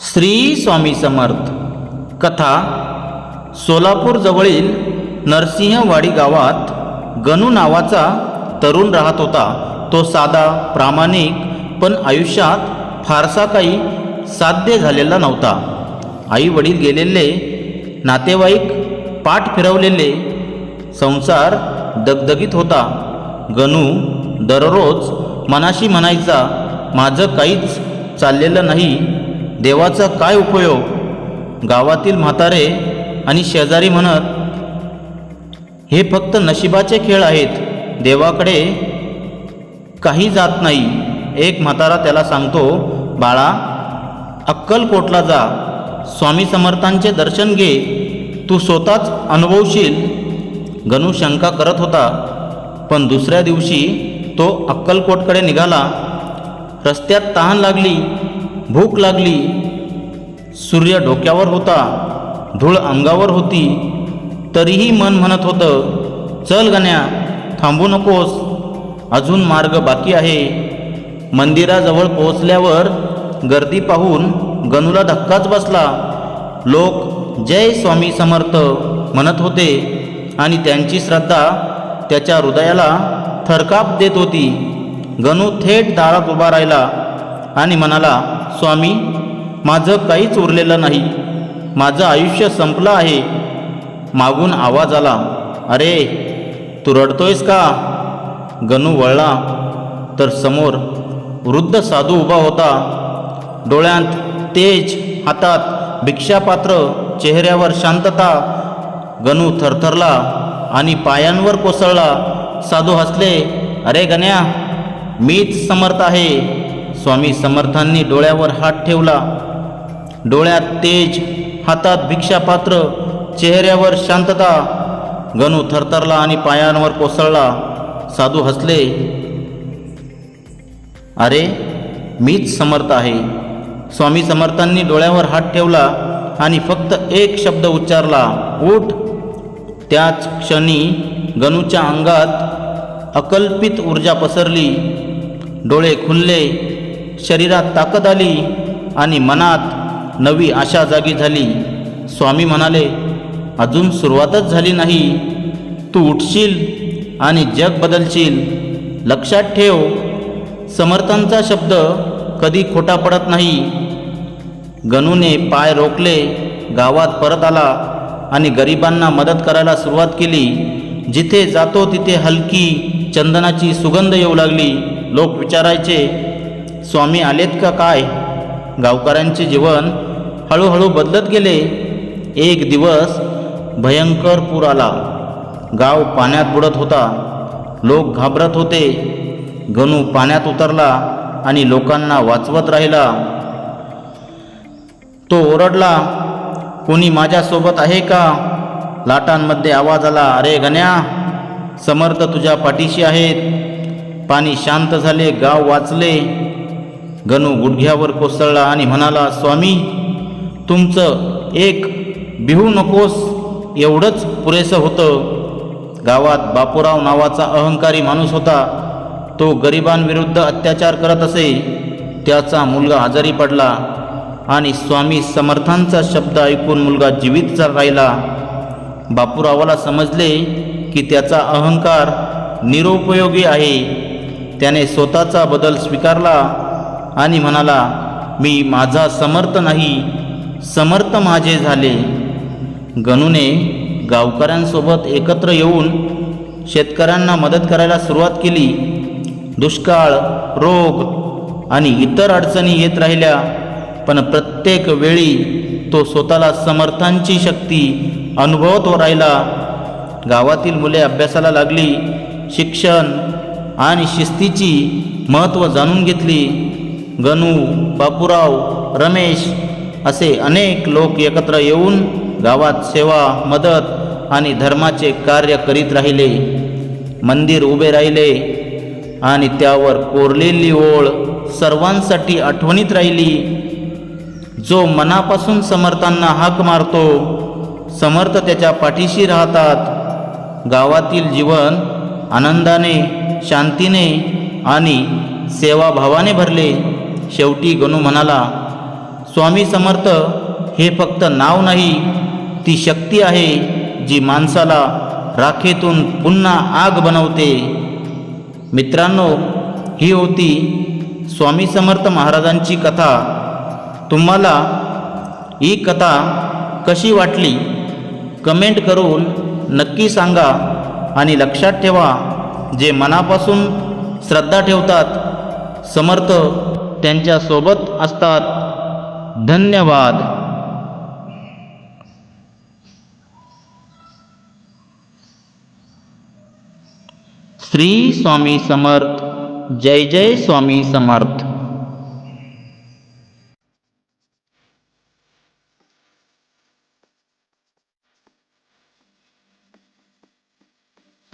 श्री स्वामी समर्थ. कथा. सोलापूरजवळील नरसिंहवाडी गावात गणू नावाचा तरुण राहत होता. तो साधा प्रामाणिक पण आयुष्यात फारसा काही साध्य झालेला नव्हता. आई वडील गेलेले नातेवाईक पाठ फिरवलेले संसार दगदगीत होता. गणू दररोज मनाशी म्हणायचा माझं काहीच चाललेलं नाही देवाचा काय उपयोग? गावातील म्हातारे आणि शेजारी म्हणत हे फक्त नशिबाचे खेळ आहेत. देवाकडे काही जात नाही. एक म्हातारा त्याला सांगतो बाळा अक्कलकोटला जा. स्वामी समर्थांचे दर्शन घे. तू स्वतःच अनुभवशील. गणू शंका करत होता पण दुसऱ्या दिवशी तो अक्कलकोटकडे निघाला. रस्त्यात तहान लागली. भूक लागली. सूर्य डोक्यावर होता. धूळ अंगावर होती. तरीही मन म्हणत होतं चल गण्या थांबू नकोस. अजून मार्ग बाकी आहे. मंदिराजवळ पोहोचल्यावर गर्दी पाहून गणूला धक्काच बसला. लोक जय स्वामी समर्थ म्हणत होते आणि त्यांची श्रद्धा त्याच्या हृदयाला थरकाप देत होती. गणू थेट दारात उभा राहिला आणि म्हणाला स्वामी माझं काहीच उरलेलं नाही. माझं आयुष्य संपलं आहे. मागून आवाज आला अरे तू रडतोयस का? गणू वळला. तर समोर वृद्ध साधू उभा होता. डोळ्यांत तेज हातात भिक्षापात्र चेहऱ्यावर शांतता. गणू थरथरला आणि पायांवर कोसळला. साधू हसले अरे गण्या मीच समर्थ आहे. स्वामी समर्थांनी डोळ्यावर हात ठेवला. डोळ्यात तेज हातात भिक्षापात्र चेहऱ्यावर शांतता. गणू थरथरला आणि पायांवर कोसळला. साधू हसले. अरे मीच समर्थ आहे. स्वामी समर्थांनी डोळ्यावर हात ठेवला आणि फक्त एक शब्द उच्चारला उठ. त्याच क्षणी गणूच्या अंगात अकल्पित ऊर्जा पसरली. डोळे खुलले. शरीरात ताकद आली आणि मनात नवी आशा जागी झाली. स्वामी म्हणाले अजून सुरुवातच झाली नाही. तू उठशील आणि जग बदलशील. लक्षात ठेव समर्थांचा शब्द कधी खोटा पडत नाही. गणूने पाय रोखले गावात परत आला आणि गरिबांना मदत करायला सुरुवात केली. जिथे जातो तिथे हलकी चंदनाची सुगंध येऊ लागली. लोक विचारायचे स्वामी आलेत का काय? गावकऱ्यांचे जीवन हळूहळू बदलत गेले. एक दिवस भयंकर पूर आला. गाव पाण्यात बुडत होता. लोक घाबरत होते. गणू पाण्यात उतरला आणि लोकांना वाचवत राहिला. तो ओरडला कोणी माझ्यासोबत आहे का? लाटांमध्ये आवाज आला अरे गण्या समर्थ तुझ्या पाठीशी आहेत. पाणी शांत झाले गाव वाचले. गणू गुडघ्यावर कोसळला आणि म्हणाला स्वामी तुमचं एक बिहू नकोस एवढंच पुरेसं होतं. गावात बापूराव नावाचा अहंकारी माणूस होता. तो गरिबांविरुद्ध अत्याचार करत असे. त्याचा मुलगा आजारी पडला आणि स्वामी समर्थांचा शब्द ऐकून मुलगा जीवित राहिला. बापूरावाला समजले की त्याचा अहंकार निरुपयोगी आहे. त्याने स्वतःचा बदल स्वीकारला आणि म्हणाला मी माझा समर्थ नाही समर्थ माझे झाले. गणूने गावकऱ्यांसोबत एकत्र येऊन शेतकऱ्यांना मदत करायला सुरुवात केली. दुष्काळ रोग आणि इतर अडचणी येत राहिल्या पण प्रत्येक वेळी तो स्वतःला समर्थांची शक्ती अनुभवत राहिला. गावातील मुले अभ्यासाला लागली शिक्षण आणि शिस्तीची महत्त्व जाणून घेतली. गणू बापूराव रमेश असे अनेक लोक एकत्र येऊन गावात सेवा मदत आणि धर्माचे कार्य करीत राहिले. मंदिर उभे राहिले आणि त्यावर कोरलेली ओळ सर्वांसाठी आठवणीत राहिली. जो मनापासून समर्थांना हाक मारतो समर्थ त्याच्या पाठीशी राहतात. गावातील जीवन आनंदाने शांतीने आणि सेवाभावाने भरले. शेवटी गणू म्हणाला स्वामी समर्थ हे फक्त नाव नाही ती शक्ती आहे जी माणसाला राखेतून पुन्हा आग बनवते. मित्रांनो ही होती स्वामी समर्थ महाराजांची कथा. तुम्हाला ही कथा कशी वाटली? कमेंट करून नक्की सांगा आणि लक्षात ठेवा जे मनापासून श्रद्धा ठेवतात समर्थ त्यांच्यासोबत असतात. धन्यवाद. श्री स्वामी समर्थ. जय जय स्वामी समर्थ.